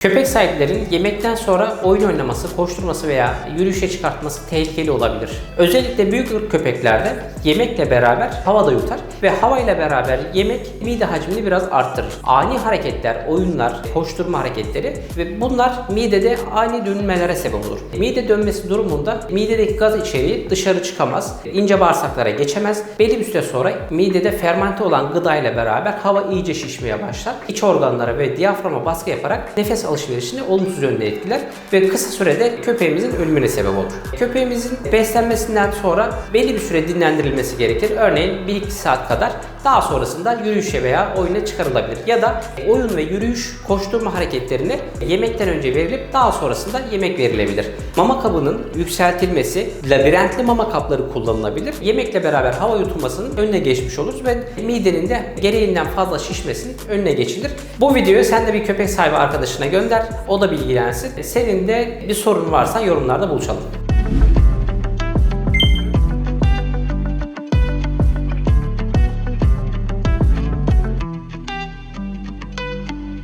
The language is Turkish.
Köpek sahiplerinin yemekten sonra oyun oynaması, koşturması veya yürüyüşe çıkartması tehlikeli olabilir. Özellikle büyük ırk köpeklerde yemekle beraber havada yutar ve havayla beraber yemek mide hacmini biraz arttırır. Ani hareketler, oyunlar, koşturma hareketleri ve bunlar midede ani dönülmelere sebep olur. Mide dönmesi durumunda midedeki gaz içeriği dışarı çıkamaz, ince bağırsaklara geçemez. Belli bir süre sonra midede fermente olan gıda ile beraber hava iyice şişmeye başlar. İç organlara ve diyaframa baskı yaparak nefes alışverişini olumsuz yönde etkiler ve kısa sürede köpeğimizin ölümüne sebep olur. Köpeğimizin beslenmesinden sonra belli bir süre dinlendirilmesi gerekir. Örneğin 1-2 saat kadar daha sonrasında yürüyüşe veya oyuna çıkarılabilir. Ya da oyun ve yürüyüş koşturma hareketlerini yemekten önce verilip daha sonrasında yemek verilebilir. Mama kabının yükseltilmesi, labirentli mama kapları kullanılabilir. Yemekle beraber hava yutulmasının önüne geçmiş oluruz ve midenin de gereğinden fazla şişmesinin önüne geçilir. Bu videoyu sen de bir köpek sahibi arkadaşına gönder. O da bilgilensin. Senin de bir sorun varsa yorumlarda buluşalım.